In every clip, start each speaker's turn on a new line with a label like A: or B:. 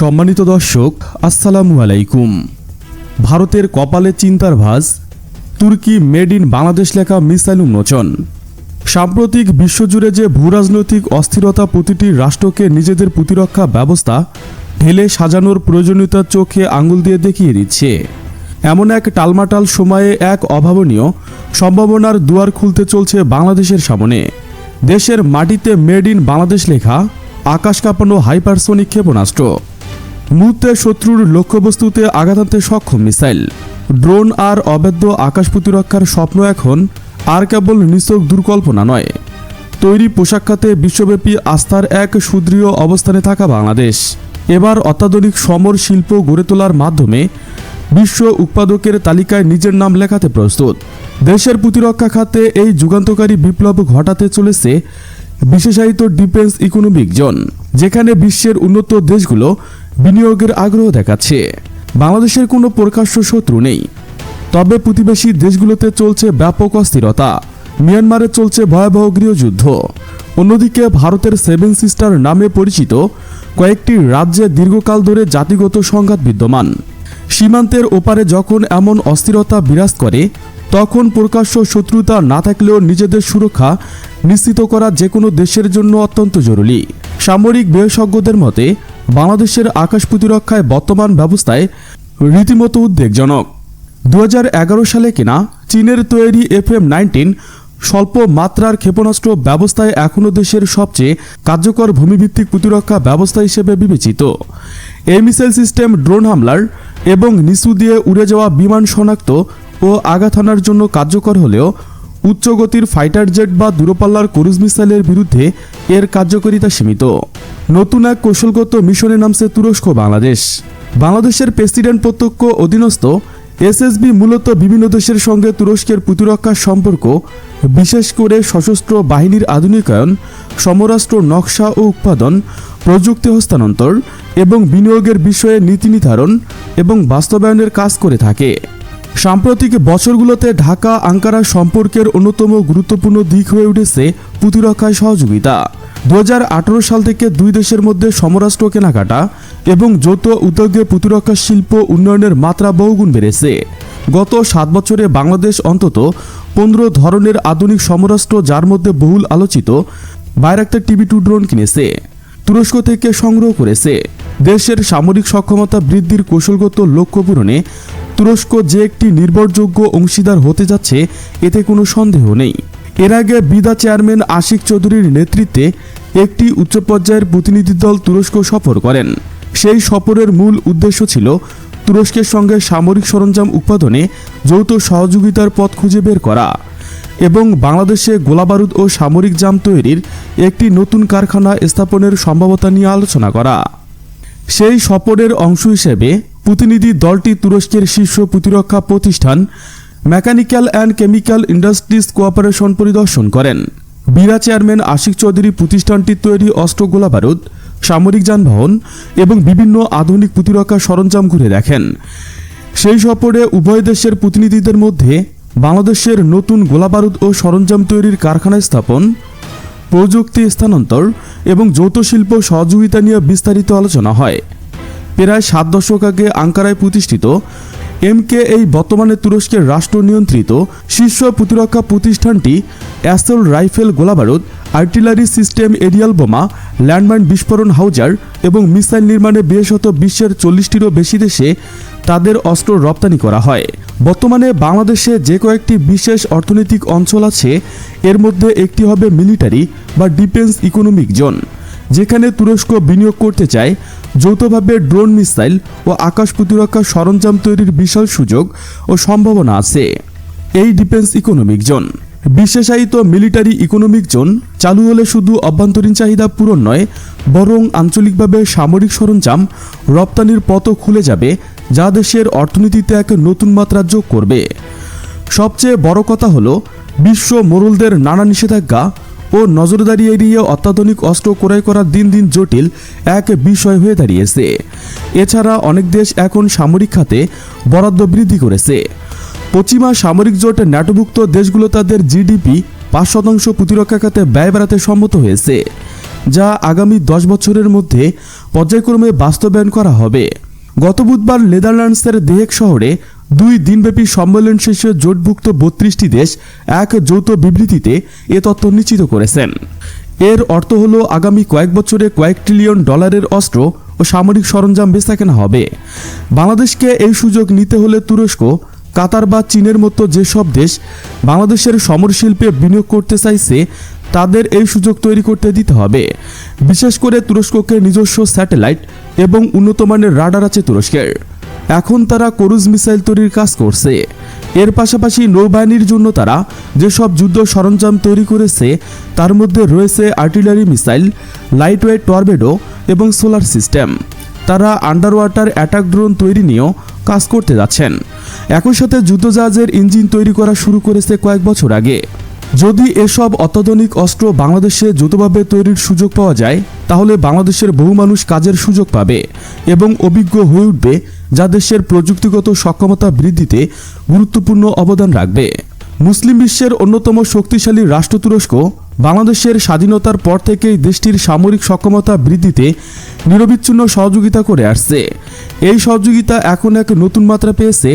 A: সম্মানিত দর্শক, আসসালামু আলাইকুম। ভারতের কপালে চিন্তার ভাজ, তুর্কি মেড ইন বাংলাদেশ লেখা মিসাইল উন্মোচন। সাম্প্রতিক বিশ্বজুড়ে যে ভূরাজনৈতিক অস্থিরতা প্রতিটি রাষ্ট্রকে নিজেদের প্রতিরক্ষা ব্যবস্থা ঢেলে সাজানোর প্রয়োজনীয়তা চোখে আঙুল দিয়ে দেখিয়ে দিচ্ছে, এমন এক টালমাটাল সময়ে এক অভাবনীয় সম্ভাবনার দুয়ার খুলতে চলছে বাংলাদেশের সামনে। দেশের মাটিতে মেড ইন বাংলাদেশ লেখা, আকাশ কাঁপানো হাইপারসোনিক ক্ষেপণাস্ত্র। মুহূর্তে শত্রুর লক্ষ্যবস্তুতে আঘাত আনতে সক্ষম মিসাইল। ড্রোন আর অবৈধ আকাশ প্রতিরক্ষার স্বপ্ন এখন আর কেবল নিছক দুর্কল্পনা নয়। তৈরি পোশাক খাতে বিশ্বব্যাপী আস্থার এক সুদৃঢ় অবস্থানে থাকা বাংলাদেশ। এবার অত্যাধুনিক সমর শিল্প গড়ে তোলার মাধ্যমে বিশ্ব উৎপাদকের তালিকায় নিজের নাম লেখাতে প্রস্তুত। দেশের প্রতিরক্ষা খাতে এই যুগান্তকারী বিপ্লব ঘটাতে চলেছে বিশেষায়িত ডিফেন্স ইকোনমিক জোন, যেখানে বিশ্বের উন্নত দেশগুলো বিনিয়োগের আগ্রহ দেখাচ্ছে। বাংলাদেশের কোনো প্রকাশ্য শত্রু নেই। তবে প্রতিবেশী দেশগুলোতে চলছে ব্যাপক অস্থিরতা। মিয়ানমারে চলছে ভয়াবহ গৃহযুদ্ধ। অন্যদিকে ভারতের সেভেন সিস্টার নামে পরিচিত কয়েকটি রাজ্যে দীর্ঘকাল ধরে জাতিগত সংঘাত বিদ্যমান। সীমান্তের ওপারে যখন এমন অস্থিরতা বিরাজ করে, তখন প্রকাশ্য শত্রুতা না থাকলেও নিজেদের সুরক্ষা নিশ্চিত করা যে কোনো দেশের জন্য অত্যন্ত জরুরি। সামরিক বিশেষজ্ঞদের মতে বাংলাদেশের আকাশ প্রতিরক্ষায় বর্তমান ব্যবস্থায় রীতিমতো উদ্বেগজনক। দু হাজার এগারো সালে কিনা চীনের তৈরি এফ এম নাইনটিন স্বল্প মাত্রার ক্ষেপণাস্ত্র ব্যবস্থায় এখনও দেশের সবচেয়ে কার্যকর ভূমিভিত্তিক প্রতিরক্ষা ব্যবস্থা হিসেবে বিবেচিত। এই মিসাইল সিস্টেম ড্রোন হামলার এবং নিচু দিয়ে উড়ে যাওয়া বিমান শনাক্ত ও আঘাত জন্য কার্যকর হলেও উচ্চগতির ফাইটার জেট বা দূরপাল্লার ক্রুজ মিসাইলের বিরুদ্ধে এর কার্যকারিতা সীমিত। নতুন এক কৌশলগত মিশনে নামছে তুরস্ক বাংলাদেশ। বাংলাদেশের প্রেসিডেন্ট প্রত্যক্ষ অধীনস্থ এসএসবি মূলত বিভিন্ন দেশের সঙ্গে তুরস্কের প্রতিরক্ষার সম্পর্ক, বিশেষ করে সশস্ত্র বাহিনীর আধুনিকায়ন সমরাষ্ট্র নকশা ও উৎপাদন, প্রযুক্তি হস্তান্তর এবং বিনিয়োগের বিষয়ে নীতি নির্ধারণ এবং বাস্তবায়নের কাজ করে থাকে। সাম্প্রতিক বছরগুলোতে ঢাকা, আঙ্কারা সম্পর্কের অন্যতম গুরুত্বপূর্ণ দিক হয়ে উঠেছে প্রতিরক্ষায় সহযোগিতা। দু হাজার আঠারো সাল থেকে দুই দেশের মধ্যে সমরাষ্ট্র কেনাকাটা এবং যৌথ উদ্যোগে প্রতিরক্ষা শিল্প উন্নয়নের মাত্রা বহুগুণ বেড়েছে। গত সাত বছরে বাংলাদেশ অন্তত পনেরো ধরনের আধুনিক সমরাষ্ট্র, যার মধ্যে বহুল আলোচিত। বাইরাক্তার টিভি টু ড্রোন কিনেছে। তুরস্ক থেকে সংগ্রহ করেছে। দেশের সামরিক সক্ষমতা বৃদ্ধির কৌশলগত লক্ষ্য পূরণে তুরস্ক যে একটি নির্ভরযোগ্য অংশীদার হতে যাচ্ছে, এতে কোনো সন্দেহ নেই। এর আগে বিদা চেয়ারম্যান আশিক চৌধুরীর নেতৃত্বে একটি উচ্চ পর্যায়ের প্রতিনিধি দল তুরস্ক সফর করেন। সেই সফরের মূল উদ্দেশ্য ছিল তুরস্কের সঙ্গে সামরিক সরঞ্জাম উৎপাদনে যৌথ সহযোগিতার পথ খুঁজে বের করা। এবং বাংলাদেশে গোলাবারুদ ও সামরিক জাম তৈরির একটি নতুন কারখানা স্থাপনের সম্ভাবতা নিয়ে আলোচনা করা। সেই সফরের অংশ হিসেবে প্রতিনিধি দলটি তুরস্কের শীর্ষ প্রতিরক্ষা প্রতিষ্ঠান mechanical and chemical industries cooperation পরিদর্শন করেন। বীরা চেয়ারম্যান আশিক চৌধুরী প্রতিষ্ঠানটির তৈরি অস্ত্র গোলাবারুদ, সামরিক যানবাহন এবং বিভিন্ন আধুনিক প্রতিরক্ষা সরঞ্জাম ঘুরে দেখেন। সেই সফরে উভয় দেশের প্রতিনিধিদের মধ্যে বাংলাদেশের নতুন গোলাবারুদ ও সরঞ্জাম তৈরির কারখানা স্থাপন, প্রযুক্তি স্থানান্তর এবং যৌথ শিল্প সহযোগিতা নিয়ে বিস্তারিত আলোচনা হয়। প্রায় সাত দশক আগে আঙ্কারায় প্রতিষ্ঠিত এমকে এই বর্তমানে তুরস্কের রাষ্ট্র নিয়ন্ত্রিত শীর্ষ প্রতিরক্ষা প্রতিষ্ঠানটি অ্যাসল রাইফেল গোলাবারুদ, আর্টিলারি সিস্টেম এরিয়াল বোমা, ল্যান্ডমাইন বিস্ফোরণ হাউজার এবং মিসাইল নির্মাণে বিশেষত বিশ্বের চল্লিশটিরও বেশি দেশে তাদের অস্ত্র রপ্তানি করা হয়। বর্তমানে বাংলাদেশে যে কয়েকটি বিশেষ অর্থনৈতিক অঞ্চল আছে, এর মধ্যে একটি হবে মিলিটারি বা ডিফেন্স ইকোনমিক জোন। যেখানে তুরস্ক বিনিয়োগ করতে চায়, যৌথভাবে ড্রোন মিসাইল ও আকাশ প্রতিরক্ষা সরঞ্জাম তৈরির বিশাল সুযোগ ও সম্ভাবনা আছে। এই ডিফেন্স ইকোনমিক জোন বিশেষায়িত মিলিটারি ইকোনমিক জোন, চালু হলে শুধু অভ্যন্তরীণ চাহিদা পূরণ নয়, বরং আঞ্চলিকভাবে সামরিক সরঞ্জাম রপ্তানির পথও খুলে যাবে, যা দেশের অর্থনীতিতে এক নতুন মাত্রা যোগ করবে। সবচেয়ে বড় কথা হলো, বিশ্ব মোরলদের নানা নিষেধাজ্ঞা ও নজরদারি এড়িয়ে অত্যাধুনিক অস্ত্র ক্রয় করা দিন দিন জটিল এক বিষয় হয়ে দাঁড়িয়েছে। এছাড়া অনেক দেশ এখন সামরিক খাতে বরাদ্দ বৃদ্ধি করেছে। পশ্চিমা সামরিক জোট ন্যাটোভুক্ত দেশগুলো তাদের জিডিপি পাঁচ শতাংশ প্রতিরক্ষা খাতে ব্যয় বাড়াতে সম্মত হয়েছে, যা আগামী দশ বছরের মধ্যে পর্যায়ক্রমে বাস্তবায়ন করা হবে। গত বুধবার নেদারল্যান্ডসের দেহেক শহরে দুই দিনব্যাপী সম্মেলন শেষে জোটভুক্ত বত্রিশটি দেশ এক যৌথ বিবৃতিতে এ তথ্য নিশ্চিত করেছেন। এর অর্থ হল, আগামী কয়েক বছরে কয়েক ট্রিলিয়ন ডলারের অস্ত্র ও সামরিক সরঞ্জাম বেচা কেনা হবে। বাংলাদেশকে এই সুযোগ নিতে হলে তুরস্ক, কাতার বা চীনের মতো যেসব দেশ বাংলাদেশের সমর শিল্পে বিনিয়োগ করতে চাইছে, তাদের এই সুযোগ তৈরি করতে দিতে হবে। বিশেষ করে তুরস্ককে নিজস্ব স্যাটেলাইট এবং উন্নত মানের রাডার আছে তুরস্কের। এখন তারা ক্রুজ মিসাইল তৈরির কাজ করছে। এর পাশাপাশি নৌবাহিনীর জন্য তারা যেসব যুদ্ধ সরঞ্জাম তৈরি করেছে, তার মধ্যে রয়েছে আর্টিলারি মিসাইল লাইটওয়েট টর্বেডো এবং সোলার সিস্টেম তারা আন্ডার ওয়াটার অ্যাটাক ড্রোন তৈরি নিয়েও কাজ করতে যাচ্ছেন। একই সাথে যুদ্ধজাহাজের ইঞ্জিন তৈরি করা শুরু করেছে কয়েক বছর আগে। যদি এসব অত্যাধুনিক অস্ত্র বাংলাদেশে যৌথভাবে তৈরির সুযোগ পাওয়া যায় তাহলে বাংলাদেশের বহু মানুষ কাজের সুযোগ পাবে এবং অভিজ্ঞ হয়ে উঠবে যা দেশের প্রযুক্তিগত সক্ষমতা বৃদ্ধিতে গুরুত্বপূর্ণ অবদান রাখবে। মুসলিম বিশ্বের অন্যতম শক্তিশালী রাষ্ট্র তুরস্ক বাংলাদেশের স্বাধীনতার পর থেকেই দেশটির সামরিক সক্ষমতা বৃদ্ধিতে নিরবিচ্ছিন্ন সহযোগিতা করে আসছে। এই সহযোগিতা এখন এক নতুন মাত্রা পেয়েছে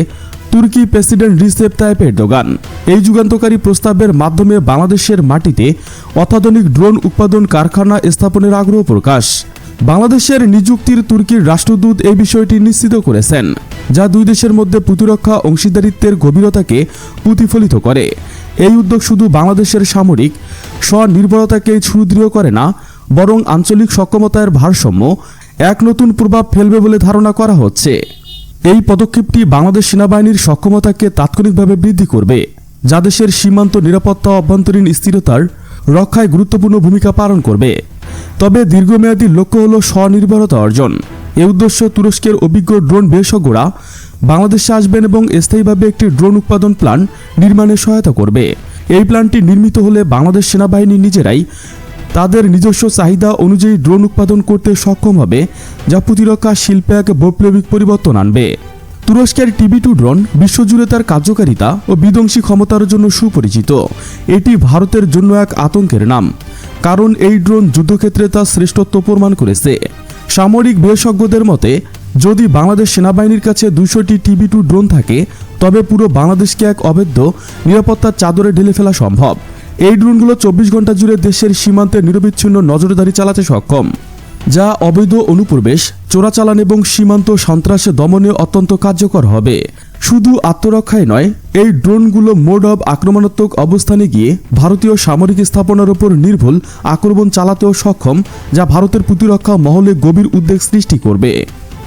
A: তুর্কি প্রেসিডেন্ট রিসেপ তাইপ এরদোগান এই যুগান্তকারী প্রস্তাবের মাধ্যমে বাংলাদেশের মাটিতে অত্যাধুনিক ড্রোন উৎপাদন কারখানা স্থাপনের আগ্রহ প্রকাশ। বাংলাদেশের নিযুক্তির তুর্কির রাষ্ট্রদূত এই বিষয়টি নিশ্চিত করেছেন, যা দুই দেশের মধ্যে প্রতিরক্ষা অংশীদারিত্বের গভীরতাকে প্রতিফলিত করে। এই উদ্যোগ শুধু বাংলাদেশের সামরিক স্বনির্ভরতাকে সুদৃঢ় করে না, বরং আঞ্চলিক সক্ষমতার ভারসাম্য এক নতুন প্রভাব ফেলবে বলে ধারণা করা হচ্ছে। এই পদক্ষেপটি বাংলাদেশ সেনাবাহিনীর সক্ষমতাকে তাৎক্ষণিকভাবে বৃদ্ধি করবে, যা দেশের সীমান্ত নিরাপত্তা অভ্যন্তরীণ স্থিরতার রক্ষায় গুরুত্বপূর্ণ ভূমিকা পালন করবে। তবে দীর্ঘমেয়াদী লক্ষ্য হল স্বনির্ভরতা অর্জন। এ উদ্দেশ্য তুরস্কের অভিজ্ঞ ড্রোন বিশেষজ্ঞরা বাংলাদেশে আসবেন এবং স্থায়ীভাবে একটি ড্রোন উৎপাদন প্ল্যান নির্মাণে সহায়তা করবে। এই প্ল্যানটি নির্মিত হলে বাংলাদেশ সেনাবাহিনী নিজেরাই তাদের নিজস্ব চাহিদা অনুযায়ী ড্রোন উৎপাদন করতে সক্ষম হবে, যা প্রতিরক্ষা শিল্পে এক বৈপ্লবিক পরিবর্তন আনবে। তুরস্কের টিভি টু ড্রোন বিশ্বজুড়ে তার কার্যকারিতা ও বিধ্বংসী ক্ষমতার জন্য সুপরিচিত। এটি ভারতের জন্য এক আতঙ্কের নাম, কারণ এই ড্রোন যুদ্ধক্ষেত্রে তার শ্রেষ্ঠত্ব প্রমাণ করেছে। সামরিক বিশেষজ্ঞদের মতে, যদি বাংলাদেশ সেনাবাহিনীর কাছে দুশোটি টিভি টু ড্রোন থাকে, তবে পুরো বাংলাদেশকে এক অবৈধ নিরাপত্তার চাদরে ঢেলে ফেলা সম্ভব। এই ড্রোনগুলো চব্বিশ ঘণ্টা জুড়ে দেশের সীমান্তে নিরবিচ্ছিন্ন নজরদারি চালাতে সক্ষম, যা অবৈধ অনুপ্রবেশ, চোরাচালান এবং সীমান্ত সন্ত্রাসে দমনে অত্যন্ত কার্যকর হবে। শুধু আত্মরক্ষায় নয়, এই ড্রোনগুলো মোড অব আক্রমণাত্মক অবস্থানে গিয়ে ভারতীয় সামরিক স্থাপনার উপর নির্ভুল আক্রমণ চালাতেও সক্ষম, যা ভারতের প্রতিরক্ষা মহলে গভীর উদ্বেগ সৃষ্টি করবে।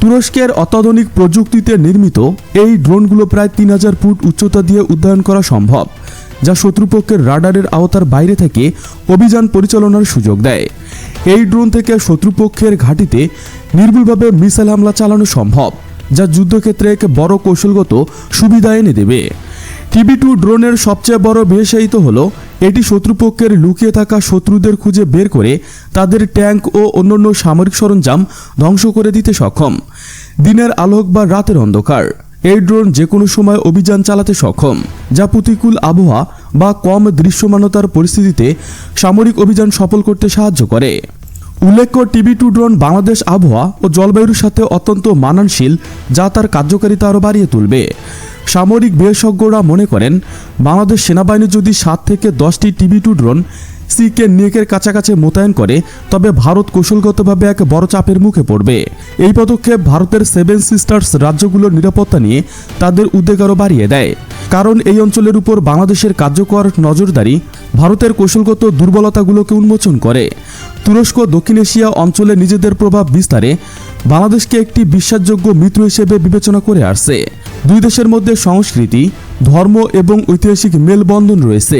A: তুরস্কের অত্যাধুনিক প্রযুক্তিতে নির্মিত এই ড্রোনগুলো প্রায় তিন হাজার ফুট উচ্চতা দিয়ে উদ্যয়ন করা সম্ভব। যা শত্রুপক্ষের রাডারের আওতার বাইরে থেকে অভিযান পরিচালনার সুযোগ দেয়। এই ড্রোন থেকে শত্রুপক্ষের ঘাঁটিতে নির্ভুলভাবে মিসাইল হামলা চালানো সম্ভব, যা যুদ্ধক্ষেত্রে এক বড় কৌশলগত সুবিধা এনে দেবে। টিবি টু ড্রোনের সবচেয়ে বড় বিশেষায়িত হল, এটি শত্রুপক্ষের লুকিয়ে থাকা শত্রুদের খুঁজে বের করে তাদের ট্যাঙ্ক ও অন্যান্য সামরিক সরঞ্জাম ধ্বংস করে দিতে সক্ষম। দিনের আলোক বা রাতের অন্ধকার। এই ড্রোন যে কোনো সময় অভিযান চালাতে সক্ষম, যা প্রতিকূল আবহাওয়া বা কম দৃশ্যমানতার পরিস্থিতিতে সামরিক অভিযান সফল করতে সাহায্য করে। উল্লেখ্য, টিভি টু ড্রোন বাংলাদেশ আবহাওয়া ও জলবায়ুর সাথে অত্যন্ত মানানশীল যা তার কার্যকারিতা আরও বাড়িয়ে তুলবে। সামরিক বিশেষজ্ঞরা মনে করেন, বাংলাদেশ সেনাবাহিনী যদি সাত থেকে দশটি টিভি টু ড্রোন সিকে নিয়েকের কাছাকাছি মোতায়েন করে, তবে ভারত কৌশলগতভাবে এক বড় চাপের মুখে পড়বে। এই পদক্ষেপ ভারতের সেভেন সিস্টার্স রাজ্যগুলোর নিরাপত্তা নিয়ে তাদের উদ্বেগ আরও বাড়িয়ে দেয়। কারণ এই অঞ্চলের উপর বাংলাদেশের কার্যকর নজরদারি ভারতের কৌশলগত দুর্বলতাগুলোকে উন্মোচন করে। তুরস্ক, দক্ষিণ এশিয়া অঞ্চলে নিজেদের প্রভাব বিস্তারে বাংলাদেশকে একটি বিশ্বাসযোগ্য মিত্র হিসেবে বিবেচনা করে আসছে। দুই দেশের মধ্যে সংস্কৃতি, ধর্ম এবং ঐতিহাসিক মেলবন্ধন রয়েছে।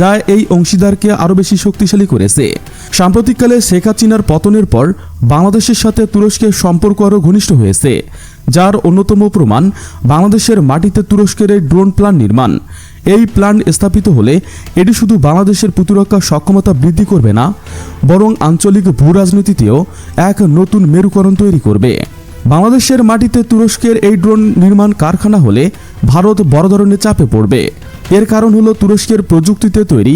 A: যা এই অংশীদারকে আরও বেশি শক্তিশালী করেছে। সাম্প্রতিককালে শেখ হাসিনার পতনের পর বাংলাদেশের সাথে তুরস্কের সম্পর্ক আরও ঘনিষ্ঠ হয়েছে, যার অন্যতম প্রমাণ বাংলাদেশের মাটিতে তুরস্কের এই ড্রোন প্ল্যান নির্মাণ। এই প্ল্যান স্থাপিত হলে এটি শুধু বাংলাদেশের প্রতিরক্ষা সক্ষমতা বৃদ্ধি করবে না, বরং আঞ্চলিক ভূ রাজনীতিতেও এক নতুন মেরুকরণ তৈরি করবে। বাংলাদেশের মাটিতে তুরস্কের এই ড্রোন নির্মাণ কারখানা হলে ভারত বড় ধরনের চাপে পড়বে। এর কারণ হলো তুরস্কের প্রযুক্তিতে তৈরি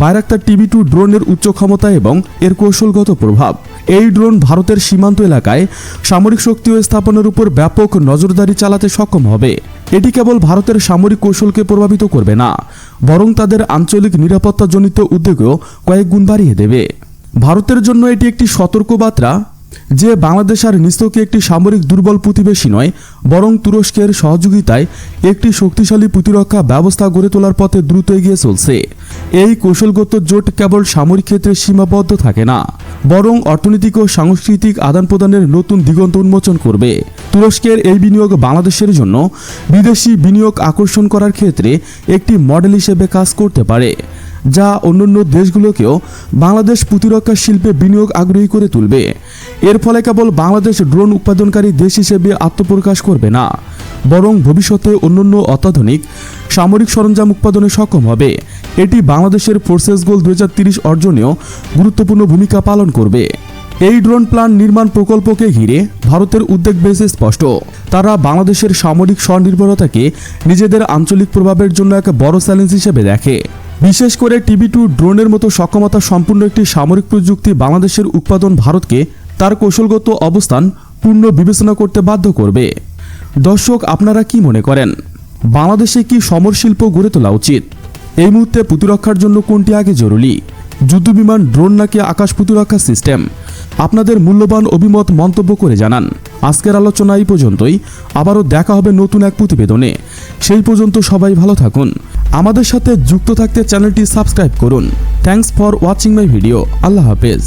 A: বাইরাক্তার টিভি টু ড্রোনের উচ্চ ক্ষমতা এবং এর কৌশলগত প্রভাব। এই ড্রোন ভারতের সীমান্ত এলাকায় সামরিক শক্তি স্থাপনের উপর ব্যাপক নজরদারি চালাতে সক্ষম হবে। এটি কেবল ভারতের সামরিক কৌশলকে প্রভাবিত করবে না, বরং তাদের আঞ্চলিক নিরাপত্তাজনিত উদ্যোগেও কয়েক গুণ বাড়িয়ে দেবে। ভারতের জন্য এটি একটি সতর্কবার্তা। যে বাংলাদেশ আর নিস্তকে একটি সামরিক দুর্বল প্রতিবেশী নয়, বরং তুরস্কের সহযোগিতায় একটি শক্তিশালী প্রতিরক্ষা ব্যবস্থা গড়ে তোলার পথে দ্রুত এগিয়ে চলছে। এই কৌশলগত জোট কেবল সামরিক ক্ষেত্রে সীমাবদ্ধ থাকে না, বরং অর্থনৈতিক ও সাংস্কৃতিক আদান প্রদানের নতুন দিগন্ত উন্মোচন করবে। তুরস্কের এই বিনিয়োগ বাংলাদেশের জন্য বিদেশি বিনিয়োগ আকর্ষণ করার ক্ষেত্রে একটি মডেল হিসেবে কাজ করতে পারে। যা অন্যান্য দেশগুলোকেও বাংলাদেশ প্রতিরক্ষা শিল্পে বিনিয়োগ আগ্রহী করে তুলবে। এর ফলে কেবল বাংলাদেশ ড্রোন উৎপাদনকারী দেশ হিসেবে আত্মপ্রকাশ করবে না, বরং ভবিষ্যতে অন্যান্য অত্যাধুনিক সামরিক সরঞ্জাম উৎপাদনে সক্ষম হবে। এটি বাংলাদেশের ফোর্সেস গোল দু অর্জনেও গুরুত্বপূর্ণ ভূমিকা পালন করবে। এই ড্রোন প্ল্যান নির্মাণ প্রকল্পকে ঘিরে ভারতের উদ্বেগ বেশ স্পষ্ট। তারা বাংলাদেশের সামরিক স্বনির্ভরতাকে নিজেদের আঞ্চলিক প্রভাবের জন্য এক বড় চ্যালেঞ্জ হিসেবে দেখে। বিশেষ করে টিভি টু ড্রোনের মতো সক্ষমতা সম্পূর্ণ একটি সামরিক প্রযুক্তি বাংলাদেশের উৎপাদন ভারতকে তার কৌশলগত অবস্থান পূর্ণ বিবেচনা করতে বাধ্য করবে। দর্শক, আপনারা কি মনে করেন? বাংলাদেশে কি সমর শিল্প গড়ে তোলা উচিত? এই মুহূর্তে প্রতিরক্ষার জন্য কোনটি আগে জরুরি? যুদ্ধবিমান ড্রোন নাকি আকাশ প্রতিরক্ষা সিস্টেম? আপনাদের মূল্যবান অভিমত মন্তব্য করে জানান। আজকের আলোচনা এই পর্যন্তই। আবারও দেখা হবে নতুন এক প্রতিবেদনে। সেই পর্যন্ত সবাই ভালো থাকুন। আমাদের সাথে যুক্ত থাকতে চ্যানেলটি সাবস্ক্রাইব করুন। Thanks for watching my video Allah হাফেজ।